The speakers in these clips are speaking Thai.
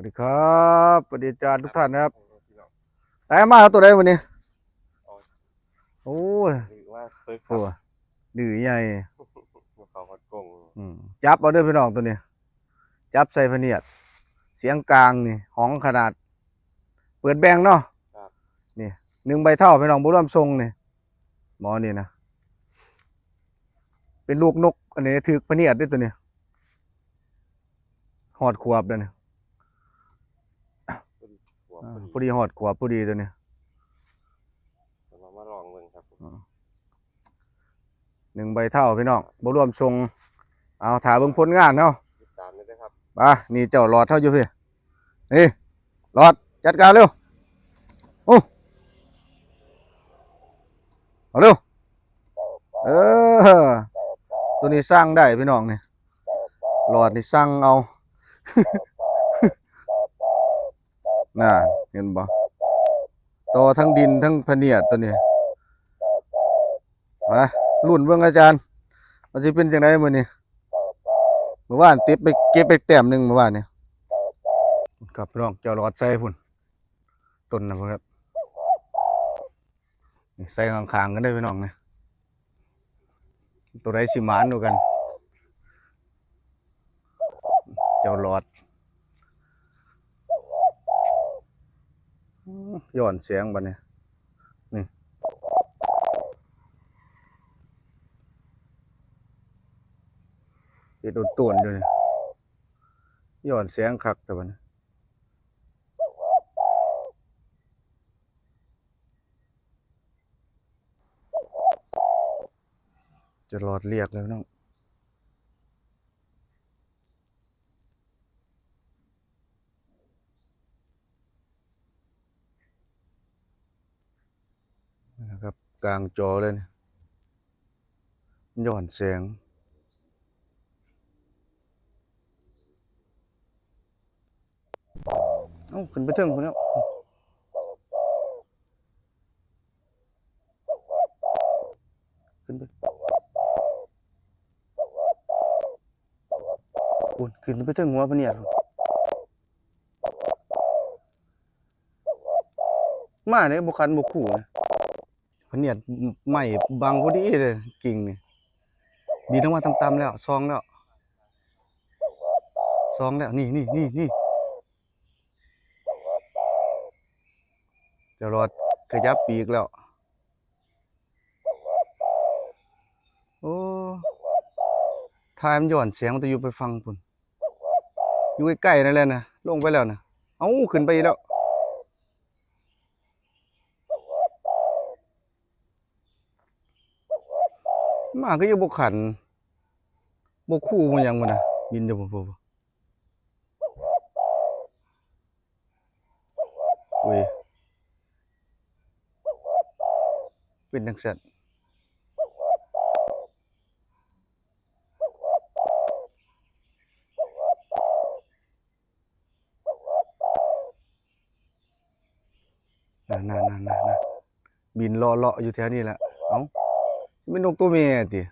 วัสดีครับสวัสดีอาจารย์ทุกท่านนะครับไหนมาครับตัวใดวันนี้ โอ้ยหรือว่าเคยโอ้ยดื้อใหญ่มาเขาวัดกงอืมจับเอาเด้อพี่น้องตัวนี้ จับใส่พะเนียด เสียงกลางนี่ห้องขนาด เปิดแบงเนาะนี่หนึ่งใบเท่าพี่น้องบุร่วมทรงนี่หมอนี่นะเป็นลูกนก อันนี้ถือพะเนียดด้วยตัวนี้หอดขวบเด้อนี่หั วอ่าพพออดีดีหอดขวบพอดีตัวนี้แต่ว่ามาลองเบิ่งครับผมหนึ่งใบเท่าพี่น้องบ่รวมทรงเอาถ่ายเบิ่งผลงานเนาะติดตามได้ด้วยครับไปนี่เจ้าหลอดเท่าอยู่พี่นี่หลอดจัดการเร็วโอ้เอาเร็วเออตัวนี้สร้างได้พี่น้องนี่หลอดนี่สร้างเอา น่าเห็นบ่ต่อทั้งดินทั้งพเนียดตัวนี้มารุ่นเบิ่งอาจารย์มันจะเป็นจังไดมื้อนี้เมื่อวานติดไปเก็บไปแต้มหนึ่งเมื่อวานเนี่ครับพี่น้องเจ้าหลอดใส่พุ่นต้นนะครับใส่ข้างๆกันได้พี่น้องนะตัวใดสิมานดูกัน เจ้าหลอดอื้อ ย้อนเสียงบัดนี้เฮ็ดต้นๆอยู่นี่ย้อนเสียงคักแต่บัดนี้จะรอดเรียกแล้วน้องนะครับ กลางจอเลยนี่ย้อนแสง เอ้าขึ้นไปเทิงคนแล้วขึ้นไปโอ้ยขึ้นไปเทิงหัวพะเนี่ยมาเนี่ยบุคันบุขู่นะ พเนี่ยใหม่บางพอดีเลยกิ่งนี่ดีทั้งว่าตำๆแล้วซองแล้วซองแล้วนี่นี่นี่นี่เดี๋ยวรอดขยับปีกแล้ว โอ้ทายมันหย่อนเสียงมันจะอยู่ไปฟังพุ่นอยู่ใกล้ๆนั่นแหละนะลงไปแล้วนะเอ้าขึ้นไปอีกแล้ว มาก็อยู่บกขันบกคู่มันยังมันนะบินจะบ่บ่บ่อุ้ยเป็นจังซั่นนั่นนั่นนั่นนั่นนั่นบินเลาะเลาะอยู่แถวนี้แหละ เอ้า เป็นนกตัวเมียติ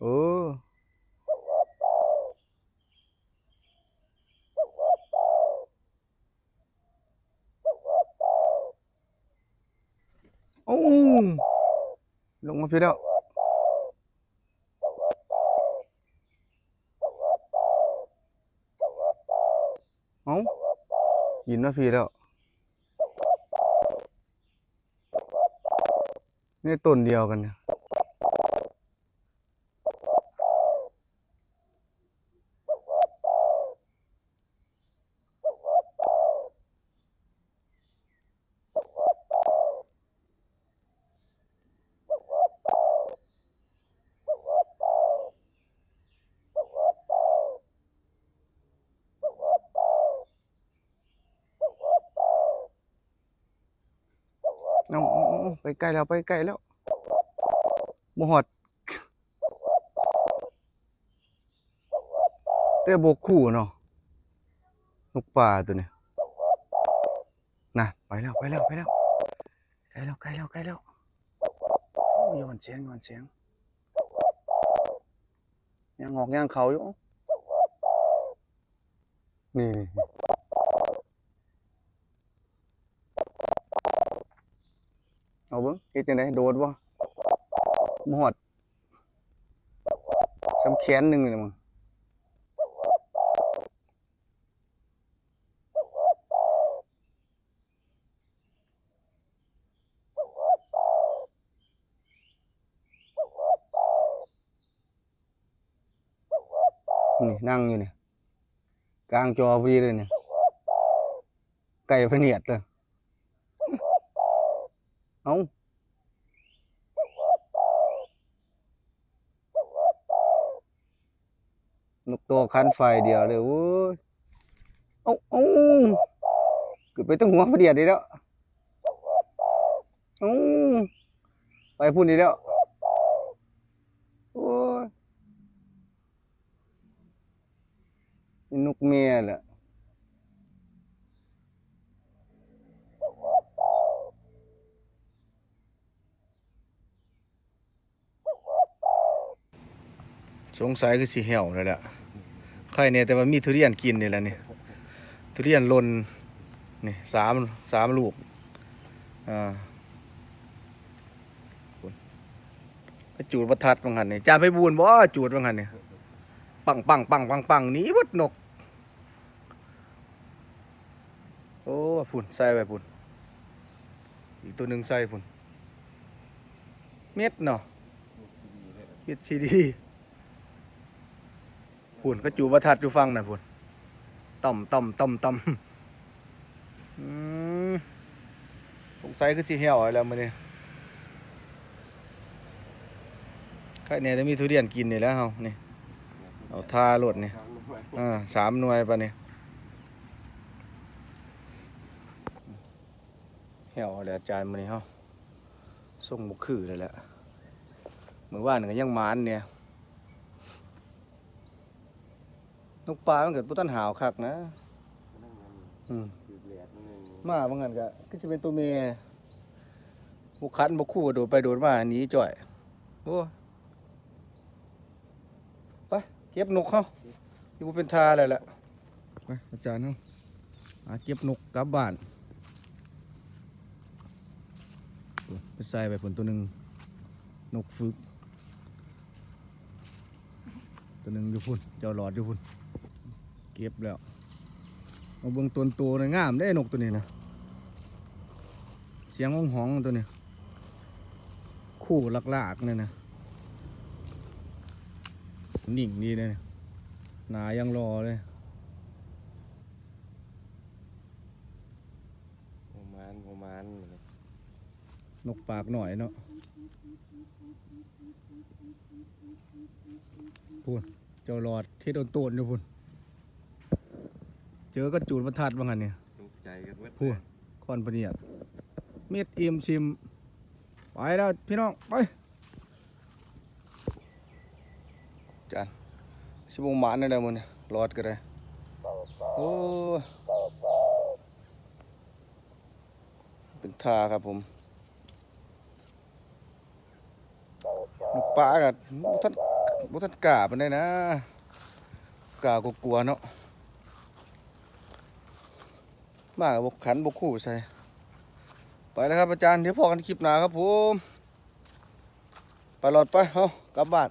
เออโอ้ลงมาพี่แล้วเอ้าบินมาพี่แล้ว นี่ต้นเดียวกันเนี่ยเอาเอาเอาเอา ไปใกล้แล้วไปใกล้แล้วบ่ฮอดแต่บ่คู่เนาะนกป่าตัวนี้นะไปแล้วไปแล้วไปแล้วใกล้แล้วใกล้แล้วใกล้แล้วโยนเสียงย้อนเสียงยังออกยังเขาอยู่นี่ เอาเบิ่งเฮ็ดจังไดโดดบ่บ่ฮอดสำแขนหนึงนี่มั้งนี่นั่งอยู่นี่กลางจอพอดีเลยเนี่ยไก่พเนียดเลย เอ้านกตัวคันไฟเดียวเลยโอ้ยเอาเอาเกือบไปตั้งหัวพอดียดอีกแล้วเอาไปพูดดีแล้วโอ้ยนี่นกเมียแหละ สงสัยคือสิเหี่ยวเลยแหละใครเนี่ยแต่ว่ามีทุเรียนกินนี่แหละนี่ทุเรียนลนนี่สามสามลูกอ่าจูดประทัดบางหันนี่จ่าไปบูนบ่จูดบางหันนี่ปังปังปังปังปังหนีวัดนก โอ้พุ่นใส่ไปพุ่นอีกตัวหนึ่งใส่พุ่นเม็ดเนาะเม็ดซีดี พุ่นก็จูบรทัดอยู่ฟังน่ะพุ่นต่อมต่อมต่อมต่อมอืมสงสัยคือสิเหี่ยวแล้วมื้อนี้ใครเนี่ยได้มีทุเรียนกินนี่แล้วเฮานี่เอาทาโลดนี่อ่าสามหน่วยปะเนี่ยเหี่ยวแล้วอาจารย์มื้อนี้เฮาส่งบ่คือเลยแหละเมื้อวานนก็ยังมานเนี่ย นกปลามันเกิดบ่ทันหาวคักนะ อืมมาบางหันก็ก็จะเป็นตัวเมียบุคันบุคู่โดดไปโดดมาหนีจ่อยโอ้ไปเก็บนกเขาอยู่เป็นทาเลยแหละไปอาจารย์เขาหาเก็บนกกลับบ้านโอ้ไปใส่ไปผลตัวหนึ่งนกฝึกตัวหนึ่งอยู่พุ่นเจ้าหลอดอยู่พุ่น เก็บแล้วเอาเบิ่งต้นโตนะงามได้นกตัวนี้นะเสียงห้องหองๆตัวนี้ คู่หลักๆเนี่ยนะนิ่งดีเลยนะหนายังรอเลยโมมานโมมานนกปากหน่อยเนาะพูนเจ้าหลอดที่โดนโตนอยู่พูน เจอก็จูดบรรทัดว่างันเนี่ยตกใจกันเว้ยพูดคอนปะเนียดเม็ดเอียมชิม ไปแล้วพี่น้อง ไปจานชิบงหมานนี่แหละมึงเนี่ยรอดก็ได้โอ้ยเป็นทาครับผมลูกปลากับบุทันบุทันกล้าเป็นได้นะกล้ากกลัวๆเนาะ มากบกขันบกคู่ใส่ไปแล้วครับอาจารย์เดี๋ยวพอกันคลิปหน้าครับผม ไปหลอดไป เอากลับบ้าน